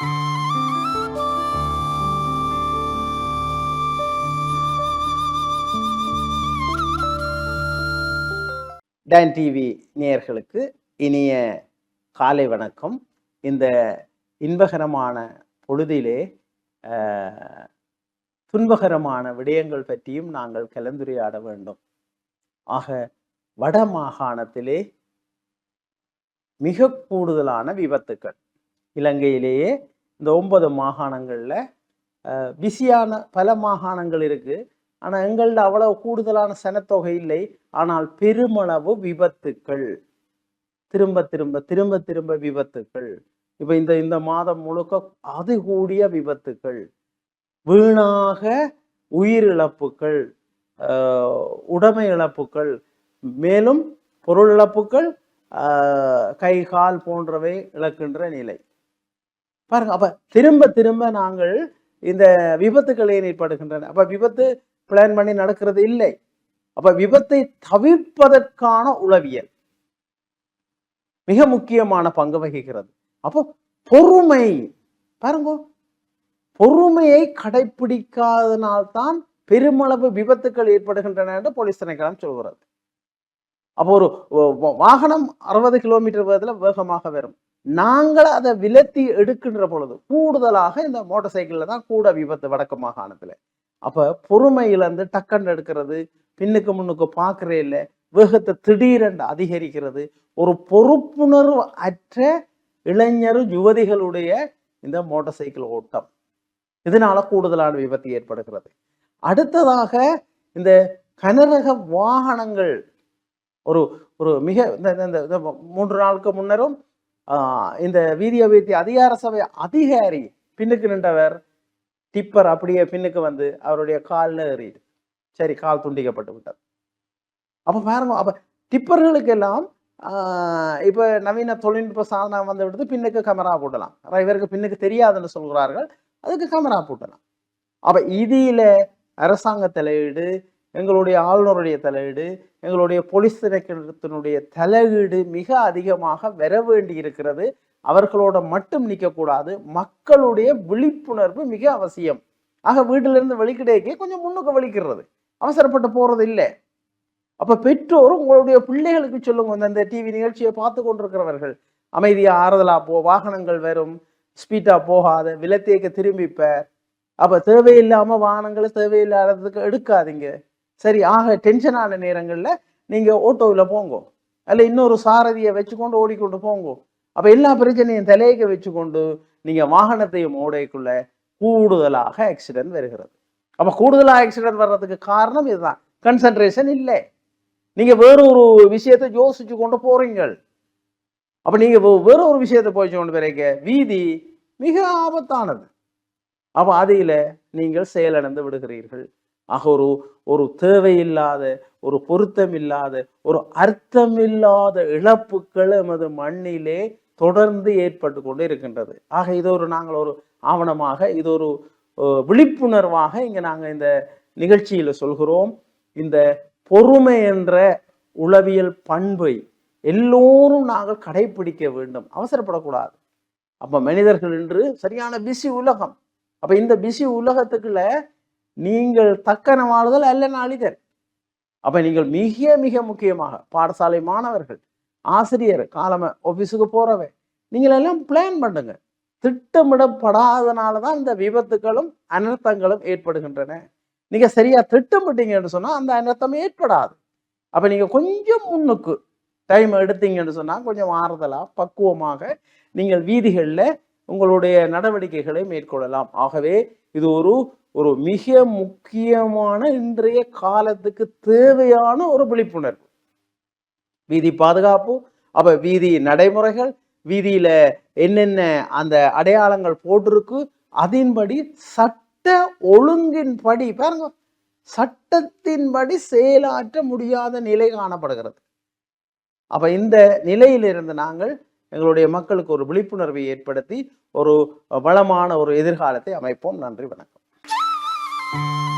Don TV நேயர்களுக்கு இனிய காலை வணக்கம். இந்த இன்பகரமான பொழுதிலே துன்பகரமான விடயங்கள் பற்றியும் நாங்கள் கலந்துரையாட வேண்டும். ஆக வட மாகாணத்திலே மிக கூடுதலான விபத்துக்கள். இலங்கையிலேயே இந்த ஒன்பது மாகாணங்களில் பிஸியான பல மாகாணங்கள் இருக்குது ஆனால் எங்கள்ட அவ்வளவு கூடுதலான சனத்தொகை இல்லை. ஆனால் பெருமளவு விபத்துக்கள். திரும்ப திரும்ப திரும்ப திரும்ப விபத்துக்கள். இப்போ இந்த இந்த மாதம் முழுக்க அது கூடிய விபத்துக்கள். வீணாக உயிரிழப்புகள் உடைமை இழப்புகள் மேலும் பொருள் இழப்புகள் கை கால் போன்றவை இழக்கின்ற நிலை. பாருங்க அப்ப திரும்ப திரும்ப நாங்கள் இந்த விபத்துக்கள் ஏன் ஏற்படுகின்றன அப்ப விபத்து பிளான் பண்ணி நடக்கிறது இல்லை. அப்ப விபத்தை தவிர்ப்பதற்கான உளவியல் மிக முக்கியமான பங்கு வகிக்கிறது. அப்போ பொறுமை பாருங்க பொறுமையை கடைபிடிக்காதனால்தான் பெருமளவு விபத்துக்கள் ஏற்படுகின்றன என்று போலீஸ் திணைக்களம் சொல்கிறது. அப்போ ஒரு வாகனம் அறுபது கிலோமீட்டர் வேகத்தில் வேகமாக வரும். நாங்கள் அதை விலத்தி எடுக்கின்ற பொழுது கூடுதலாக இந்த மோட்டார் சைக்கிளில் தான் கூட விபத்து வடக்கு மாகாணத்தில் அப்போ பொறுமையிலேருந்து இழந்து டக்கன் எடுக்கிறது பின்னுக்கு முன்னுக்கு பார்க்குறே இல்லை வேகத்தை திடீரென்று அதிகரிக்கிறது ஒரு பொறுப்புணர்வு அற்ற இளைஞர் யுவதிகளுடைய இந்த மோட்டார் சைக்கிள் ஓட்டம். இதனால கூடுதலான விபத்து ஏற்படுகிறது. அடுத்ததாக இந்த கனரக வாகனங்கள் ஒரு ஒரு மிக இந்த- இந்த மூன்று நாளுக்கு முன்னரும் ஆஹ், இந்த வீதி அதிகார சபை அதிகாரி பின்னுக்கு நின்றவர் டிப்பர் அப்படியே பின்னுக்கு வந்து அவருடைய காலில் ஏறிடு சரி கால் துண்டிக்கப்பட்டு விட்டது அப்ப பாருங்க அப்ப டிப்பர்களுக்கெல்லாம் இப்போ ஆஹ், நவீன தொழில்நுட்ப சாதனம் வந்து விடுத்து பின்னுக்கு கேமரா போட்டலாம் இவருக்கு பின்னுக்கு தெரியாதுன்னு சொல்கிறார்கள். அதுக்கு கேமரா போட்டலாம். அப்ப இதில் அரசாங்க தலையீடு எங்களுடைய ஆளுநருடைய தலையீடு எங்களுடைய போலீஸ் திணைக்களத்தினுடைய தலையீடு மிக அதிகமாக வர வேண்டி இருக்கிறது அவர்களோட மட்டும் நிற்கக்கூடாது மக்களுடைய விழிப்புணர்வு மிக அவசியம். ஆக வீட்டிலிருந்து இருந்து கொஞ்சம் முன்னுக்கு வலிக்கிறது. அவசரப்பட்டு போகிறது இல்லை. அப்போ பெற்றோர் உங்களுடைய பிள்ளைகளுக்கு சொல்லுங்க இந்த- டிவி நிகழ்ச்சியை பார்த்து கொண்டிருக்கிறவர்கள் அமைதியாக ஆறுதலாக போ வாகனங்கள் வரும் ஸ்பீட்டாக போகாத விலத்தேக்க திரும்பிப்ப அப்போ தேவையில்லாமல் வாகனங்களை தேவையில்லாததுக்கு எடுக்காதீங்க. சரி ஆக டென்ஷனான நேரங்கள்ல நீங்க ஓட்டோவில் போங்கோ. அல்ல இன்னொரு சாரதியை வச்சுக்கொண்டு ஓடிக்கொண்டு போங்கோ. அப்போ எல்லா பிரச்சனையும் தலையக்க வச்சுக்கொண்டு நீங்க வாகனத்தையும் ஓடைக்குள்ள கூடுதலாக ஆக்சிடென்ட் வருகிறது. அப்போ கூடுதலாக ஆக்சிடென்ட் வர்றதுக்கு காரணம் இதுதான். கன்சன்ட்ரேஷன் இல்லை. நீங்க வேற ஒரு விஷயத்தை யோசிச்சு கொண்டு போறீங்கள். அப்போ நீங்க வேற ஒரு விஷயத்தை போய் கொண்டு பிறகு வீதி மிக ஆபத்தானது. அப்ப அதையில் நீங்கள் செயலிழந்து விடுகிறீர்கள். ஆக ஒரு ஒரு தேவையில்லாத ஒரு பொருத்தமில்லாத ஒரு அர்த்தமில்லாத இழப்புகள் எமது மண்ணிலே தொடர்ந்து ஏற்பட்டு கொண்டு இருக்கின்றது. ஆக இது ஒரு நாங்கள் ஒரு ஆவணமாக இது ஒரு விழிப்புணர்வாக இங்கே நாங்கள் இந்த நிகழ்ச்சியில் சொல்கிறோம். இந்த பொறுமை என்ற உளவியல் பண்பை எல்லோரும் நாங்கள் கடைபிடிக்க வேண்டும். அவசரப்படக்கூடாது. அப்போ மனிதர்கள் என்று சரியான பிஸி உலகம். அப்போ இந்த பிஸி உலகத்துக்குள்ள நீங்கள் தக்கன வாழ்தல் அல்ல நாளிதழ் அப்ப நீங்கள் மிக மிக முக்கியமாக பாடசாலை மாணவர்கள் ஆசிரியர் காலம ஆஃபீஸுக்கு போறவை நீங்கள் எல்லாம் பிளான் பண்ணுங்க. திட்டமிடப்படாதனால தான் இந்த விபத்துகளும் அனர்த்தங்களும் ஏற்படுகின்றன. நீங்கள் சரியாக திட்டமிட்டீங்கன்னு சொன்னால் அந்த அனர்த்தம் ஏற்படாது. அப்போ நீங்கள் கொஞ்சம் முன்னுக்கு டைம் எடுத்தீங்கன்னு சொன்னால் கொஞ்சம் ஆறுதலாக பக்குவமாக நீங்கள் வீதிகளில் உங்களுடைய நடவடிக்கைகளை மேற்கொள்ளலாம். ஆகவே இது ஒரு ஒரு மிக முக்கியமான இன்றைய காலத்துக்கு தேவையான ஒரு விழிப்புணர்வு. வீதி பாதுகாப்பு அப்ப வீதி நடைமுறைகள் வீதியில என்னென்ன அந்த அடையாளங்கள் போட்டிருக்கு அதன்படி சட்ட ஒழுங்கின்படி பாருங்க சட்டத்தின்படி செயலாற்ற முடியாத நிலை காணப்படுகிறது. அப்ப இந்த நிலையிலிருந்து நாங்கள் எங்களுடைய மக்களுக்கு ஒரு விழிப்புணர்வை ஏற்படுத்தி ஒரு வளமான ஒரு எதிர்காலத்தை அமைப்போம். நன்றி வணக்கம். Thank you.